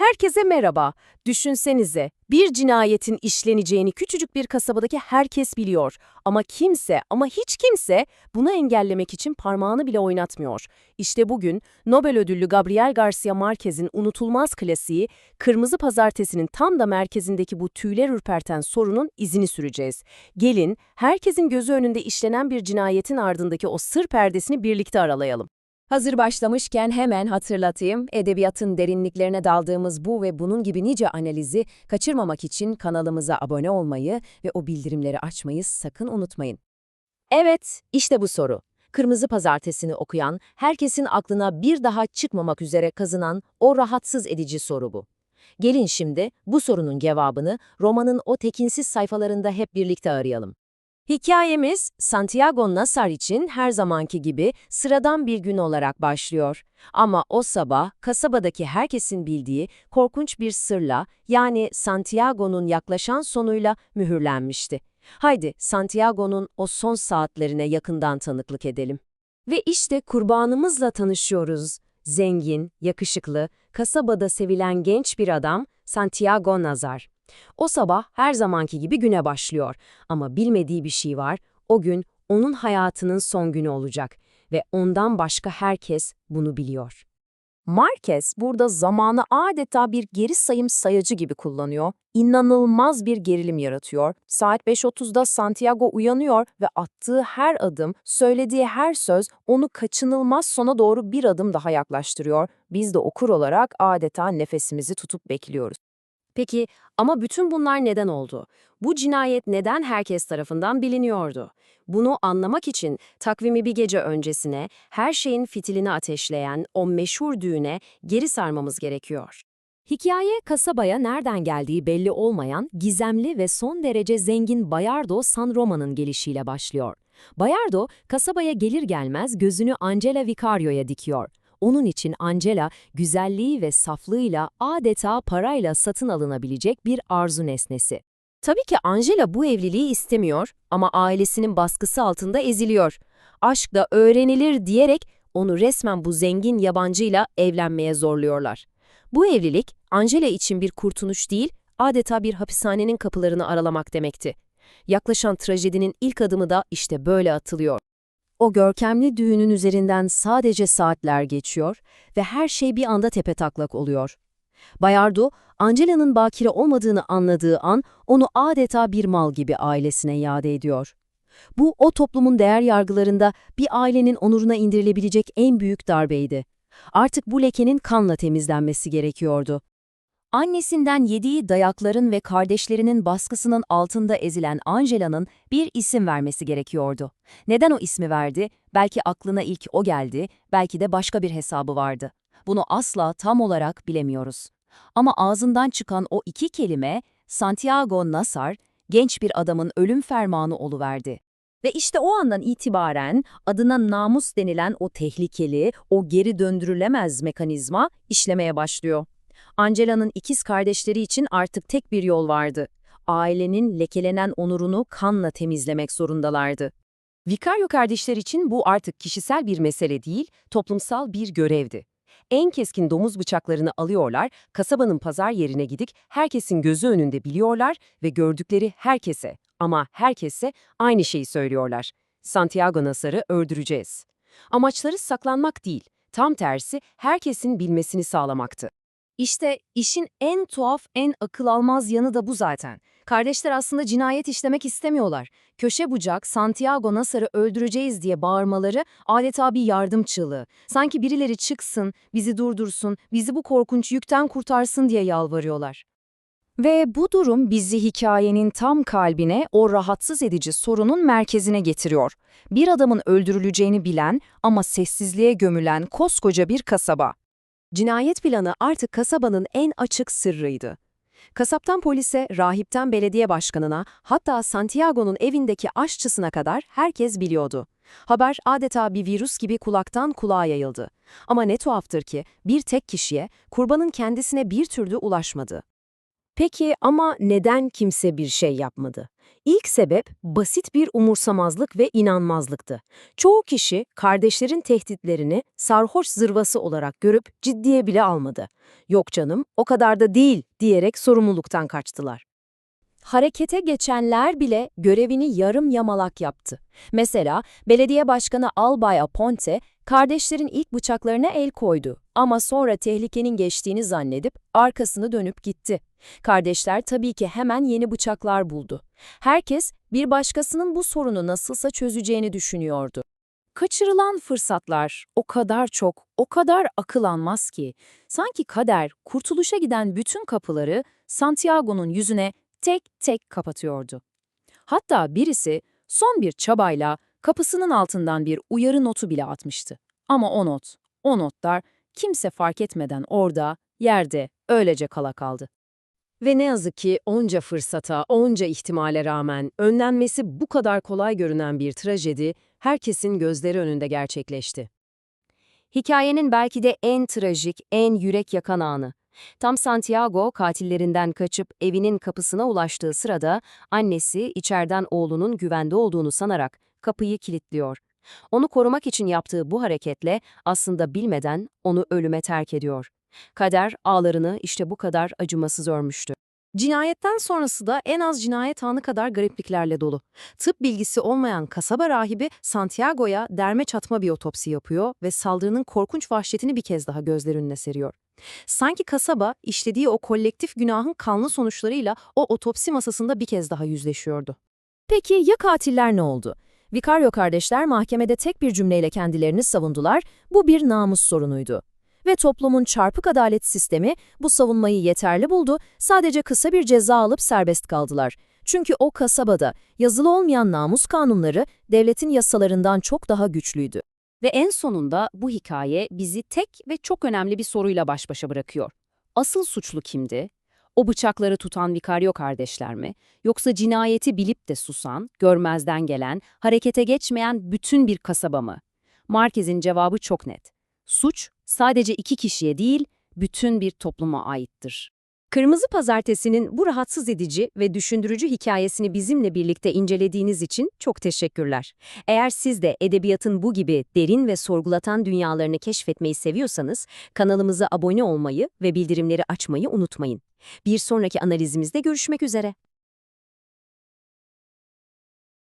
Herkese merhaba. Düşünsenize, bir cinayetin işleneceğini küçücük bir kasabadaki herkes biliyor. Ama kimse, ama hiç kimse bunu engellemek için parmağını bile oynatmıyor. İşte bugün Nobel ödüllü Gabriel Garcia Marquez'in unutulmaz klasiği, Kırmızı Pazartesi'nin tam da merkezindeki bu tüyler ürperten sorunun izini süreceğiz. Gelin, herkesin gözü önünde işlenen bir cinayetin ardındaki o sır perdesini birlikte aralayalım. Hazır başlamışken hemen hatırlatayım, edebiyatın derinliklerine daldığımız bu ve bunun gibi nice analizi kaçırmamak için kanalımıza abone olmayı ve o bildirimleri açmayı sakın unutmayın. Evet, işte bu soru. Kırmızı Pazartesi'ni okuyan, herkesin aklına bir daha çıkmamak üzere kazınan o rahatsız edici soru bu. Gelin şimdi bu sorunun cevabını romanın o tekinsiz sayfalarında hep birlikte arayalım. Hikayemiz Santiago Nasar için her zamanki gibi sıradan bir gün olarak başlıyor. Ama o sabah kasabadaki herkesin bildiği korkunç bir sırla yani Santiago'nun yaklaşan sonuyla mühürlenmişti. Haydi Santiago'nun o son saatlerine yakından tanıklık edelim. Ve işte kurbanımızla tanışıyoruz. Zengin, yakışıklı, kasabada sevilen genç bir adam Santiago Nazar. O sabah her zamanki gibi güne başlıyor ama bilmediği bir şey var. O gün onun hayatının son günü olacak ve ondan başka herkes bunu biliyor. Marquez burada zamanı adeta bir geri sayım sayacı gibi kullanıyor. İnanılmaz bir gerilim yaratıyor. Saat 5.30'da Santiago uyanıyor ve attığı her adım, söylediği her söz onu kaçınılmaz sona doğru bir adım daha yaklaştırıyor. Biz de okur olarak adeta nefesimizi tutup bekliyoruz. Peki ama bütün bunlar neden oldu? Bu cinayet neden herkes tarafından biliniyordu? Bunu anlamak için takvimi bir gece öncesine, her şeyin fitilini ateşleyen o meşhur düğüne geri sarmamız gerekiyor. Hikaye kasabaya nereden geldiği belli olmayan, gizemli ve son derece zengin Bayardo San Roma'nın gelişiyle başlıyor. Bayardo, kasabaya gelir gelmez gözünü Angela Vicario'ya dikiyor. Onun için Angela, güzelliği ve saflığıyla adeta parayla satın alınabilecek bir arzu nesnesi. Tabii ki Angela bu evliliği istemiyor ama ailesinin baskısı altında eziliyor. Aşk da öğrenilir diyerek onu resmen bu zengin yabancıyla evlenmeye zorluyorlar. Bu evlilik Angela için bir kurtuluş değil, adeta bir hapishanenin kapılarını aralamak demekti. Yaklaşan trajedinin ilk adımı da işte böyle atılıyor. O görkemli düğünün üzerinden sadece saatler geçiyor ve her şey bir anda tepetaklak oluyor. Bayardo, Angela'nın bakire olmadığını anladığı an onu adeta bir mal gibi ailesine iade ediyor. Bu o toplumun değer yargılarında bir ailenin onuruna indirilebilecek en büyük darbeydi. Artık bu lekenin kanla temizlenmesi gerekiyordu. Annesinden yediği dayakların ve kardeşlerinin baskısının altında ezilen Angela'nın bir isim vermesi gerekiyordu. Neden o ismi verdi? Belki aklına ilk o geldi, belki de başka bir hesabı vardı. Bunu asla tam olarak bilemiyoruz. Ama ağzından çıkan o iki kelime, Santiago Nasar, genç bir adamın ölüm fermanı oluverdi. Ve işte o andan itibaren adına namus denilen o tehlikeli, o geri döndürülemez mekanizma işlemeye başlıyor. Angela'nın ikiz kardeşleri için artık tek bir yol vardı. Ailenin lekelenen onurunu kanla temizlemek zorundalardı. Vicario kardeşler için bu artık kişisel bir mesele değil, toplumsal bir görevdi. En keskin domuz bıçaklarını alıyorlar, kasabanın pazar yerine gidik, herkesin gözü önünde biliyorlar ve gördükleri herkese ama herkese aynı şeyi söylüyorlar. Santiago Nasar'ı öldüreceğiz. Amaçları saklanmak değil, tam tersi herkesin bilmesini sağlamaktı. İşte işin en tuhaf, en akıl almaz yanı da bu zaten. Kardeşler aslında cinayet işlemek istemiyorlar. Köşe bucak, Santiago Nasar'ı öldüreceğiz diye bağırmaları adeta bir yardım çığlığı. Sanki birileri çıksın, bizi durdursun, bizi bu korkunç yükten kurtarsın diye yalvarıyorlar. Ve bu durum bizi hikayenin tam kalbine, o rahatsız edici sorunun merkezine getiriyor. Bir adamın öldürüleceğini bilen ama sessizliğe gömülen koskoca bir kasaba. Cinayet planı artık kasabanın en açık sırrıydı. Kasaptan polise, rahipten belediye başkanına, hatta Santiago'nun evindeki aşçısına kadar herkes biliyordu. Haber adeta bir virüs gibi kulaktan kulağa yayıldı. Ama ne tuhaftır ki bir tek kişiye, kurbanın kendisine bir türlü ulaşmadı. Peki ama neden kimse bir şey yapmadı? İlk sebep basit bir umursamazlık ve inanmazlıktı. Çoğu kişi kardeşlerin tehditlerini sarhoş zırvası olarak görüp ciddiye bile almadı. Yok canım, o kadar da değil diyerek sorumluluktan kaçtılar. Harekete geçenler bile görevini yarım yamalak yaptı. Mesela belediye başkanı Albay Aponte, kardeşlerin ilk bıçaklarına el koydu ama sonra tehlikenin geçtiğini zannedip arkasını dönüp gitti. Kardeşler tabii ki hemen yeni bıçaklar buldu. Herkes bir başkasının bu sorunu nasılsa çözeceğini düşünüyordu. Kaçırılan fırsatlar o kadar çok, o kadar akıl almaz ki. Sanki kader kurtuluşa giden bütün kapıları Santiago'nun yüzüne tek tek kapatıyordu. Hatta birisi son bir çabayla kapısının altından bir uyarı notu bile atmıştı. Ama o not, o notlar kimse fark etmeden orada, yerde, öylece kala kaldı. Ve ne yazık ki onca fırsata, onca ihtimale rağmen önlenmesi bu kadar kolay görünen bir trajedi herkesin gözleri önünde gerçekleşti. Hikayenin belki de en trajik, en yürek yakan anı. Tam Santiago katillerinden kaçıp evinin kapısına ulaştığı sırada annesi içeriden oğlunun güvende olduğunu sanarak kapıyı kilitliyor. Onu korumak için yaptığı bu hareketle aslında bilmeden onu ölüme terk ediyor. Kader ağlarını işte bu kadar acımasız örmüştü. Cinayetten sonrası da en az cinayet anı kadar garipliklerle dolu. Tıp bilgisi olmayan kasaba rahibi Santiago'ya derme çatma bir otopsi yapıyor ve saldırının korkunç vahşetini bir kez daha gözler önüne seriyor. Sanki kasaba işlediği o kolektif günahın kanlı sonuçlarıyla o otopsi masasında bir kez daha yüzleşiyordu. Peki ya katiller ne oldu? Vicario kardeşler mahkemede tek bir cümleyle kendilerini savundular, bu bir namus sorunuydu. Ve toplumun çarpık adalet sistemi bu savunmayı yeterli buldu, sadece kısa bir ceza alıp serbest kaldılar. Çünkü o kasabada yazılı olmayan namus kanunları devletin yasalarından çok daha güçlüydü. Ve en sonunda bu hikaye bizi tek ve çok önemli bir soruyla baş başa bırakıyor. Asıl suçlu kimdi? O bıçakları tutan Vicario kardeşler mi? Yoksa cinayeti bilip de susan, görmezden gelen, harekete geçmeyen bütün bir kasaba mı? Marquez'in cevabı çok net. Suç sadece iki kişiye değil, bütün bir topluma aittir. Kırmızı Pazartesi'nin bu rahatsız edici ve düşündürücü hikayesini bizimle birlikte incelediğiniz için çok teşekkürler. Eğer siz de edebiyatın bu gibi derin ve sorgulatan dünyalarını keşfetmeyi seviyorsanız kanalımıza abone olmayı ve bildirimleri açmayı unutmayın. Bir sonraki analizimizde görüşmek üzere.